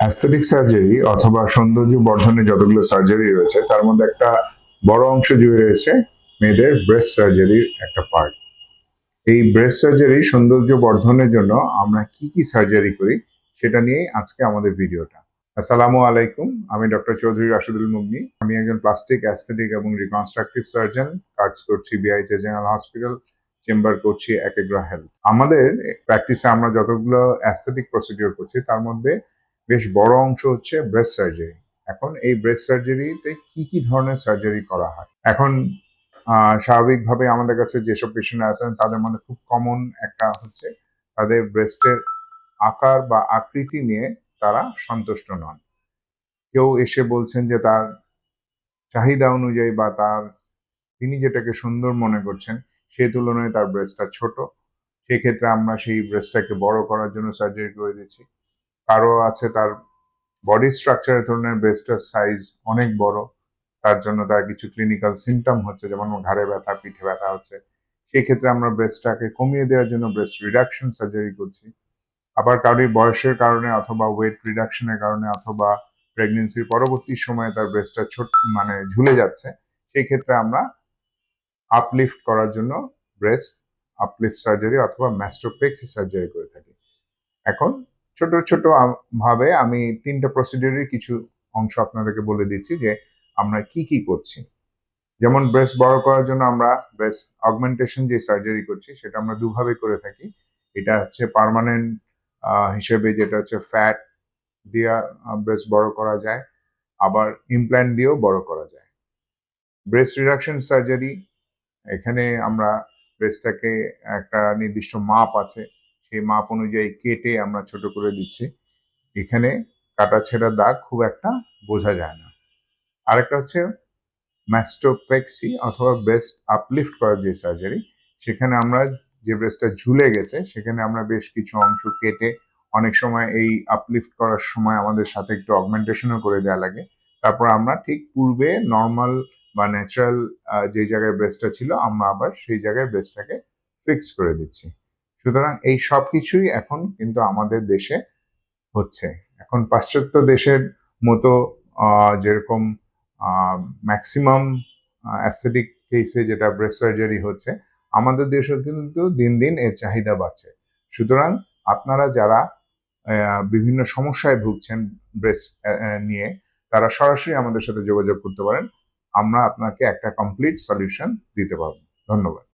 Aesthetic surgery অথবা সৌন্দর্য বর্ধনে যতগুলো সার্জারি রয়েছে, তার মধ্যে একটা বড় অংশ জুড়ে রয়েছে মেয়েদের ব্রেস্ট সার্জারির একটা পার্ট এই ব্রেস্ট সার্জারি সৌন্দর্য বর্ধনের জন্য আমরা কি কি সার্জারি করি, সেটা নিয়েই আজকে আমাদের ভিডিওটা। আসসালামু আলাইকুম, আমি ডক্টর চৌধুরী রাশিদুল মুগনি। আমি একজন প্লাস্টিক অ্যাস্থেটিক এবং রিকনস্ট্রাকটিভ সার্জন কাজ করছি বিআইচে জেনারেল হসপিটাল চেম্বার করছি একেগ্রা হেলথ আমাদের প্র্যাকটিসে আমরা যতগুলো অ্যাস্থেটিক প্রসিডিওর করছি, তার মধ্যে বেশ বড় অংশ হচ্ছে ব্রেস্ট সার্জারি এখন এই ব্রেস্ট সার্জারিতে কি কি ধরনের সার্জারি করা হয়? এখন স্বাভাবিকভাবে আমাদের কাছে যেসব পেশেন্ট আছেন, তাদের মধ্যে খুব কমন একটা হচ্ছে তাদের ব্রেস্টের আকার বা আকৃতি নিয়ে তারা সন্তুষ্ট নন। কেউ এসে বলছেন যে তার চাহিদা অনুযায়ী বা তার, তিনি যেটাকে সুন্দর মনে করছেন সেই তুলনায় তার ব্রেস্টটা ছোট। সেক্ষেত্রে আমরা সেই ব্রেস্টটাকে বড় করার জন্য সার্জারি করে দিচ্ছি। কারও আছে তার বডি স্ট্রাকচারের তুলনায় ব্রেস্টের সাইজ অনেক বড়। তার জন্য তার কিছু ক্লিনিক্যাল সিমটম হচ্ছে, যেমন ঘাড়ে ব্যথা, পিঠে ব্যথা হচ্ছে। সেই ক্ষেত্রে আমরা ব্রেস্টটাকে কমিয়ে দেওয়ার জন্য ব্রেস্ট রিডাকশন সার্জারি করছি। আবার কারোর বয়সের কারণে অথবা ওয়েট রিডাকশনের কারণে অথবা প্রেগনেন্সির পরবর্তী সময়ে তার ব্রেস্টটা ছোট মানে ঝুলে যাচ্ছে। সেই ক্ষেত্রে আমরা আপলিফট করার জন্য ব্রেস্ট আপলিফট সার্জারি অথবা ম্যাস্টোপেক্সি সার্জারি করে থাকি। এখন ছোট ছোট ভাবে আমি তিনটা প্রসিডিউরের কিছু অংশ আপনাদেরকে বলে দিচ্ছি যে আমরা কি কি করছি। যেমন ব্রেস্ট বড় করার জন্য আমরা ব্রেস্ট অগমেন্টেশন যে সার্জারি করছি, সেটা আমরা দুভাবে করে থাকি। এটা হচ্ছে পার্মানেন্ট হিসেবে যেটা হচ্ছে ফ্যাট দিয়ে ব্রেস্ট বড় করা যায়, আবার ইমপ্ল্যান্ট দিয়েও বড় করা যায়। ব্রেস্ট রিডাকশন সার্জারি এখানে আমরা ব্রেস্টটাকে একটা নির্দিষ্ট মাপ আছে সেই মাপ অনুযায়ী কেটে আমরা ছোট করে দিচ্ছি। এখানে কাটা ছেঁড়া দাগ খুব একটা বোঝা যায় না। আরেকটা হচ্ছে ম্যাস্টোপেক্সি অথবা ব্রেস্ট আপলিফট করার যে সার্জারি সেখানে আমরা যে ব্রেস্টটা ঝুলে গেছে, সেখানে আমরা বেশ কিছু অংশ কেটে অনেক সময় এই আপলিফট করার সময় আমাদের সাথে একটু অগমেন্টেশনও করে দেওয়া লাগে। তারপর আমরা ঠিক পূর্বে নর্মাল বা ন্যাচারাল যে জায়গায় ব্রেস্টটা ছিল, আমরা আবার সেই জায়গায় ব্রেস্টটাকে ফিক্স করে দিচ্ছি। সুতরাং এই সব কিছুই এখন কিন্তু আমাদের দেশে হচ্ছে। এখন পাশ্চাত্য দেশের মতো যেরকম ম্যাক্সিমাম অ্যাস্থেটিক কেসে যেটা ব্রেস্ট সার্জারি হচ্ছে, আমাদের দেশেও কিন্তু দিন দিন এর চাহিদা বাড়ছে। সুতরাং আপনারা যারা বিভিন্ন সমস্যায় ভুগছেন ব্রেস্ট নিয়ে, তারা সরাসরি আমাদের সাথে যোগাযোগ করতে পারেন। আমরা আপনাকে একটা কমপ্লিট সলিউশন দিতে পারব। ধন্যবাদ।